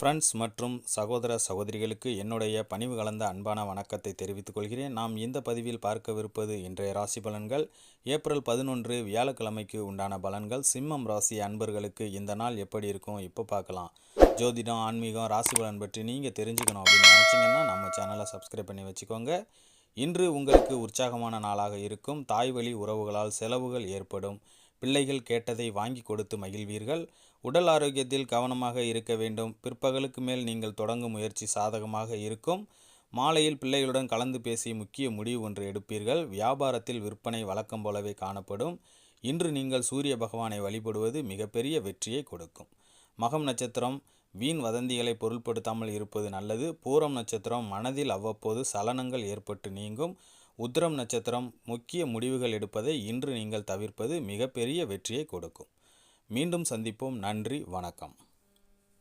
Friends மற்றும் சகோதர சகோதரிகளுக்கு என்னுடைய பணிவு கலந்த அன்பான வணக்கத்தை தெரிவித்துக் கொள்கிறேன். நாம் இந்த பதிவில் பார்க்கவிருப்பது இன்றைய ராசி பலன்கள். ஏப்ரல் பதினொன்று வியாழக்கிழமைக்கு உண்டான பலன்கள். சிம்மம் ராசி அன்பர்களுக்கு இந்த நாள் எப்படி இருக்கும்? இப்போ பார்க்கலாம். ஜோதிடம் ஆன்மீகம் ராசி பலன் பற்றி நீங்கள் தெரிஞ்சுக்கணும் அப்படின்னு நினச்சிங்கன்னா நம்ம சேனலை சப்ஸ்கிரைப் பண்ணி வச்சுக்கோங்க. இன்று உங்களுக்கு உற்சாகமான நாளாக இருக்கும். தாய் வழி உறவுகளால் செலவுகள் ஏற்படும். பிள்ளைகள் கேட்டதை வாங்கி கொடுத்து மகிழ்வீர்கள். உடல் ஆரோக்கியத்தில் கவனமாக இருக்க வேண்டும். பிற்பகலுக்கு மேல் நீங்கள் தொடங்கும் முயற்சி சாதகமாக இருக்கும். மாலையில் பிள்ளைகளுடன் கலந்து பேசி முக்கிய முடிவு ஒன்று எடுப்பீர்கள். வியாபாரத்தில் விற்பனை வழக்கம் போலவே காணப்படும். இன்று நீங்கள் சூரிய பகவானை வழிபடுவது மிகப்பெரிய வெற்றியை கொடுக்கும். மகம் நட்சத்திரம் வீண் வதந்திகளை பொருட்படுத்தாமல் இருப்பது நல்லது. பூரம் நட்சத்திரம் மனதில் அவ்வப்போது சலனங்கள் ஏற்பட்டு நீங்கும். உத்திரம் நட்சத்திரம் முக்கிய முடிவுகள் எடுப்பதை இன்று நீங்கள் தவிர்ப்பது மிகப்பெரிய வெற்றியை கொடுக்கும். மீண்டும் சந்திப்போம். நன்றி. வணக்கம்.